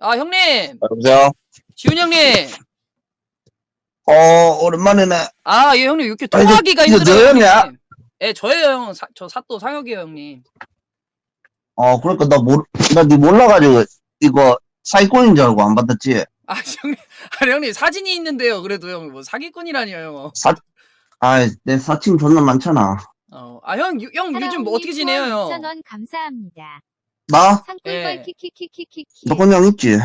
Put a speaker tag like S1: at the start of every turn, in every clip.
S1: 아 형님,
S2: 여보세요?
S1: 지훈 형님.
S2: 어, 오랜만이네.
S1: 아, 예 형님 이렇게
S2: 아니,
S1: 통화하기가
S2: 이거
S1: 힘들어요.
S2: 너였냐?
S1: 형님. 예, 저예요 형. 사, 저 사또 상혁이에요 형님.
S2: 어, 그러니까 나 몰, 나니 몰라가지고, 이거, 사기꾼인 줄 알고 안 받았지?
S1: 아 형님, 아니 형님 사진이 있는데요. 그래도 형뭐 사기꾼이라니요 형.
S2: 사, 아, 내 사칭 존나 많잖아.
S1: 어, 아형 형 요즘 뭐 어떻게 지내요 형?
S3: 2,000원 감사합니다.
S2: 나?
S3: 상꿀벌
S1: 예.
S3: 키키키키키키.
S2: 너 그냥 있지?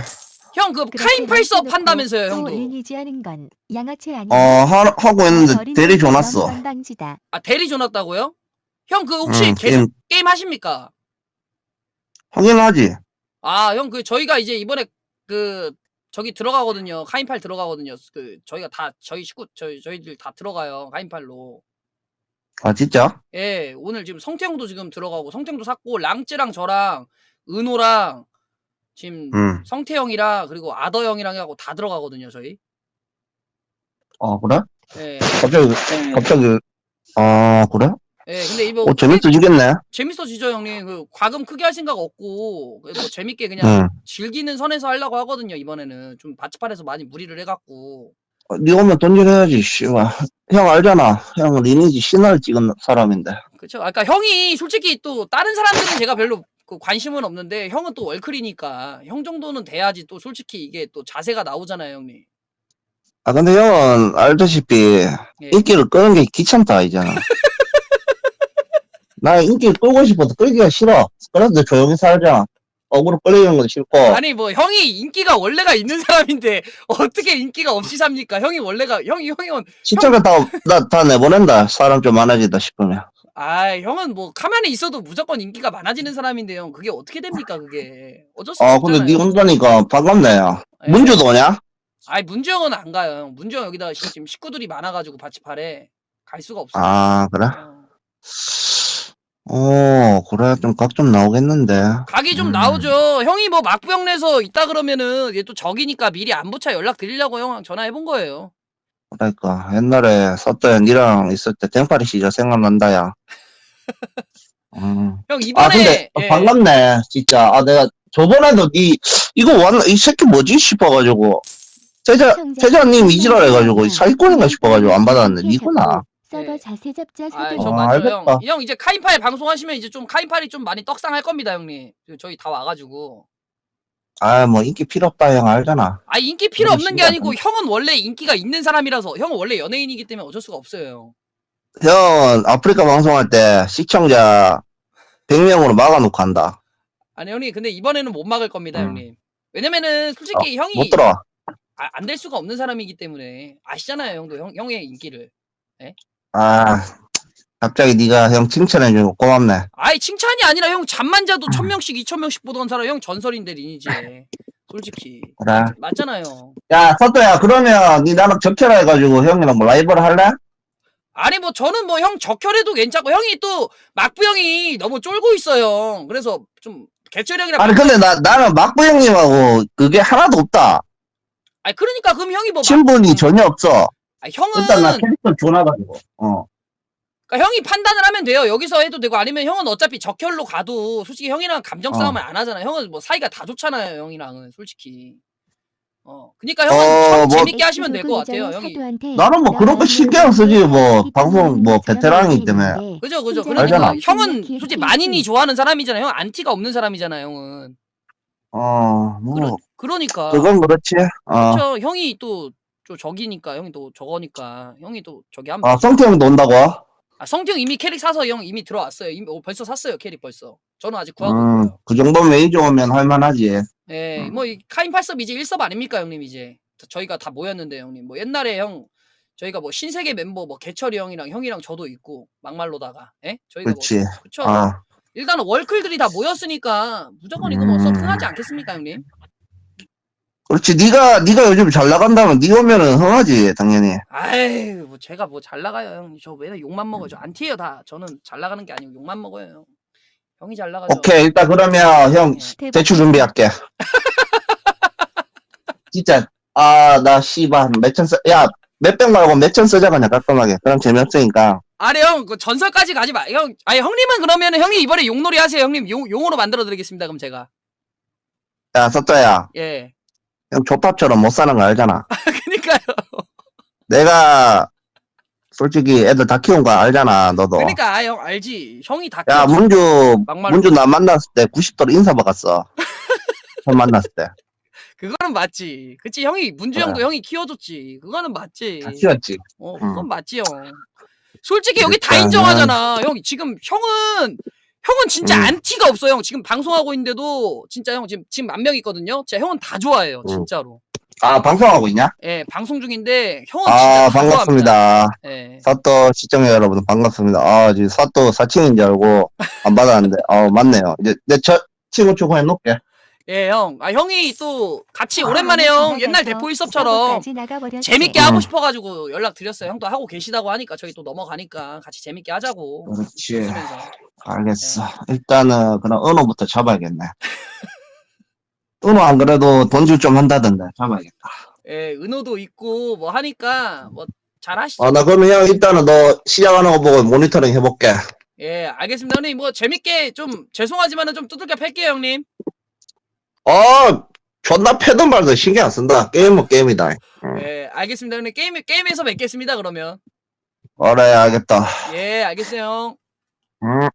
S1: 형 그 카인 팔섭 한다면서요 형도?
S4: 리니지 하는 건 양아치 아니야.
S2: 어, 하, 하고 했는데 대리.
S4: 건방지다.
S1: 아 대리 줘놨다고요? 형 그 혹시
S2: 응,
S1: 계속
S2: 게임
S1: 게임 하십니까?
S2: 확인하지?
S1: 아, 형, 그, 저희가 이제 이번에 그, 저기 들어가거든요. 카인팔 들어가거든요. 그, 저희가 다, 저희 식구, 저희, 저희들 다 들어가요. 카인팔로.
S2: 아, 진짜?
S1: 예, 오늘 지금 성태형도 지금 들어가고, 성태형도 샀고, 랑찌랑 저랑, 은호랑, 지금
S2: 응.
S1: 성태형이랑, 그리고 아더형이랑 하고 다 들어가거든요, 저희.
S2: 어, 그래?
S1: 예,
S2: 갑자기, 갑자기, 아, 그래?
S1: 예, 근데 이거,
S2: 어, 재밌어 지겠네?
S1: 재밌어지죠, 형님. 그, 과금 크게 할 생각 없고, 그래도 재밌게 그냥
S2: 응.
S1: 즐기는 선에서 하려고 하거든요, 이번에는. 좀 바치판에서 많이 무리를 해갖고.
S2: 어, 니 오면 돈질해야지, 씨발. 형 알잖아. 형 리니지 신화를 찍은 사람인데.
S1: 그쵸. 아까 형이 솔직히 또 다른 사람들은 제가 별로 그 관심은 없는데 형은 또 월클이니까 형 정도는 돼야지 또 솔직히 이게 또 자세가 나오잖아요, 형님.
S2: 아, 근데 형은 알다시피,
S1: 예.
S2: 인기를 끄는 게 귀찮다, 이제는. 나 인기를 끌고 싶어도 끌기가 싫어. 그래서 내 조용히 살자. 억으로 끌리는 건 싫고.
S1: 아니 뭐 형이 인기가 원래가 있는 사람인데 어떻게 인기가 없이 삽니까? 형이 원래가 형이 형이
S2: 시청자 다, 나, 다 내보낸다. 사람 좀 많아지다 싶으면.
S1: 아 형은 뭐 가만히 있어도 무조건 인기가 많아지는 사람인데 형 그게 어떻게 됩니까 그게 어쩔 수
S2: 아,
S1: 없잖아요.
S2: 근데 니 온다니까 반갑네요.
S1: 예.
S2: 문주도 오냐?
S1: 아니 문주 형은 안 가요. 형. 문주 형 여기다가 지금 식구들이 많아가지고 바치팔에 갈 수가 없어요.
S2: 아, 그래?
S1: 어.
S2: 어, 그래. 좀 각 좀 나오겠는데.
S1: 각이 좀
S2: 음.
S1: 나오죠. 형이 뭐 막부형내서 있다 그러면은 얘 또 적이니까 미리 안부차 연락 드리려고 형 전화해 본 거예요.
S2: 그러니까, 옛날에 썼던 니랑 있을 때 댕파리 시절 생각난다, 야. 음.
S1: 형
S2: 아,
S1: 이번에
S2: 근데,
S1: 예.
S2: 반갑네. 진짜. 아, 내가 저번에도 니, 이거 왔나, 이 새끼 뭐지? 싶어가지고. 세자, 세자님 이지랄 해가지고, 사기꾼인가 싶어가지고 안 받았는데, 니구나.
S4: 서버
S1: 네.
S4: 자세 잡자
S1: 아. 저
S2: 어,
S1: 맞죠,
S2: 알겠다.
S1: 형. 형 이제 카인팔 방송하시면 이제 좀 카인팔이 좀 많이 떡상할 겁니다, 형님. 저희 다 와가지고.
S2: 아, 뭐, 인기 필요 없다, 형, 알잖아.
S1: 아 인기 필요 없는 게
S2: 신기하다.
S1: 아니고 형은 원래 인기가 있는 사람이라서 형은 원래 연예인이기 때문에 어쩔 수가 없어요.
S2: 형, 아프리카 방송할 때 시청자 100명으로 막아놓고 한다.
S1: 아니 형님 근데 이번에는 못 막을 겁니다,
S2: 음.
S1: 형님. 왜냐면은 솔직히 형이
S2: 못 들어와.
S1: 안될 수가 없는 사람이기 때문에 아시잖아요, 형도 형 형의 인기를.
S2: 아, 갑자기 네가 형 칭찬해주고 고맙네.
S1: 아이 칭찬이 아니라 형 잠만
S2: 음.
S1: 자도 천 명씩 이천 명씩 보던 사람 형 전설인데 리니지에 솔직히
S2: 그래.
S1: 맞잖아요.
S2: 야, 서또야, 그러면 니 나랑 적혈 해가지고 형이랑 뭐 라이벌 할래?
S1: 아니 뭐 저는 뭐 형 적혈해도 괜찮고 형이 또 막부 형이 너무 쫄고 있어요. 그래서 좀 개철 형이랑
S2: 아니, 근데 나, 나는 막부 형님하고 그게 하나도 없다.
S1: 아니 그러니까 그럼 형이 뭐 막-
S2: 친분이 전혀 없어.
S1: 아, 형은
S2: 일단 나 캐릭터 줘놔가지고. 어.
S1: 그러니까 형이 판단을 하면 돼요. 여기서 해도 되고 아니면 형은 어차피 적혈로 가도 솔직히 형이랑 감정
S2: 어.
S1: 싸움을 안 하잖아요. 형은 뭐 사이가 다 좋잖아요. 형이랑은 솔직히. 어. 그러니까 형은
S2: 어,
S1: 형
S2: 뭐-
S1: 재밌게 하시면 될 것 같아요. 형이.
S2: 나는 뭐 그런 거 신경 쓰지, 뭐. 방송 뭐 베테랑이기 때문에.
S1: 그죠, 그죠. 그러니까
S2: 알잖아.
S1: 형은 솔직히 만인이. 좋아하는 사람이잖아요. 형 안티가 없는 사람이잖아요. 형은.
S2: 어, 뭐,
S1: 그러, 그러니까.
S2: 그건 그렇지. 어.
S1: 그렇죠. 형이 또, 또 적이니까 형이 또 저거니까 형이 또 저기 한번
S2: 아, 성태 형도 온다고?
S1: 아, 성태형 이미 캐릭 사서 형 이미 들어왔어요. 이미 어, 벌써 샀어요 캐릭 벌써. 저는 아직 구하고
S2: 음,
S1: 있고요.
S2: 그 정도면 메이저 오면 할만하지.
S1: 예,
S2: 음.
S1: 뭐이 카인 팔섭 이제 1섭 아닙니까 형님 이제 저- 저희가 다 모였는데 형님 뭐 옛날에 형 저희가 뭐 신세계 멤버 뭐 개철이 형이랑 형이랑 저도 있고 막말로다가 예 저희가
S2: 그렇지.
S1: 뭐 그쵸
S2: 아,
S1: 일단은 월클들이 다 모였으니까 무조건 이거 뭐
S2: 음.
S1: 서풍하지 않겠습니까 형님
S2: 그렇지. 네가 네가 요즘 잘 나간다면 네 오면은 흥하지, 당연히.
S1: 아이 뭐 제가 뭐 잘 나가요 형님 저 맨날 욕만 먹어요 저 안티에요 다 저는 잘 나가는 게 아니고 욕만 먹어요 형 형이 잘 나가죠
S2: 오케이, 일단 그러면 형
S1: 예.
S2: 대출 준비할게. 진짜 아, 나 씨발 몇천 써. 야, 몇백 말고 몇천 쓰자 그냥 깔끔하게. 그럼 재미없으니까.
S1: 아니 형, 그 전설까지 가지 마. 형, 아니 형님은 그러면 형님 이번에 용놀이 하세요. 형님 용 용으로 만들어 드리겠습니다. 그럼 제가.
S2: 야, 서또야.
S1: 예.
S2: 형 조탑처럼 못 사는 거 알잖아.
S1: 그니까요.
S2: 내가 솔직히 애들 다 키운 거 알잖아, 너도.
S1: 그니까 아, 형 알지. 형이 다
S2: 야,
S1: 키웠지.
S2: 문주,
S1: 막말로.
S2: 문주 나 만났을 때 90도로 인사 박았어. 처음 만났을 때.
S1: 그거는 맞지. 그치 형이 문주. 형도 형이 키워줬지. 그거는 맞지.
S2: 다 키웠지.
S1: 어,
S2: 응.
S1: 그건 맞지 형. 솔직히 여기 다
S2: 일단은-
S1: 인정하잖아. 형 지금 형은 형은 진짜
S2: 응.
S1: 안티가 없어 형. 지금 방송하고 있는데도 진짜 형 지금 지금 만 명 있거든요. 진짜 형은 다 좋아해요.
S2: 응.
S1: 진짜로.
S2: 아, 방송하고 있냐?
S1: 예, 방송 중인데 형은 진짜
S2: 아,
S1: 다 좋아합니다.
S2: 반갑습니다.
S1: 예.
S2: 사또 시청자 여러분, 반갑습니다. 아, 지금 사또 사칭인 줄 알고 안 받았는데, 어, 맞네요. 이제 내저 친구 추가해 놓을게.
S1: 예, 형. 아, 형이 또 같이
S4: 아,
S1: 오랜만에 형 옛날 대포 일섭처럼. 재밌게
S2: 응.
S1: 하고 싶어가지고 연락 드렸어요. 형도 하고 계시다고 하니까 저희 또 넘어가니까 같이 재밌게 하자고.
S2: 그렇지.
S1: 웃으면서.
S2: 알겠어. 일단은, 그럼 은호부터 잡아야겠네. 은호 안 그래도 돈줄 좀 한다던데, 잡아야겠다.
S1: 예, 은호도 있고 뭐 하니까 뭐 잘하시죠.
S2: 아, 나 그러면 형 일단은 너 시작하는 거 보고 모니터링 해볼게.
S1: 예, 알겠습니다. 형님 뭐 재밌게 좀 죄송하지만은 좀 두들겨 팰게요, 형님.
S2: 어, 존나 패든 말도 신경 안 쓴다. 게임은 게임이다. 응.
S1: 예, 알겠습니다. 형님 게임 게임에서 뵙겠습니다. 그러면.
S2: 그래, 알겠다.
S1: 예, 알겠어요. 형.
S2: 응.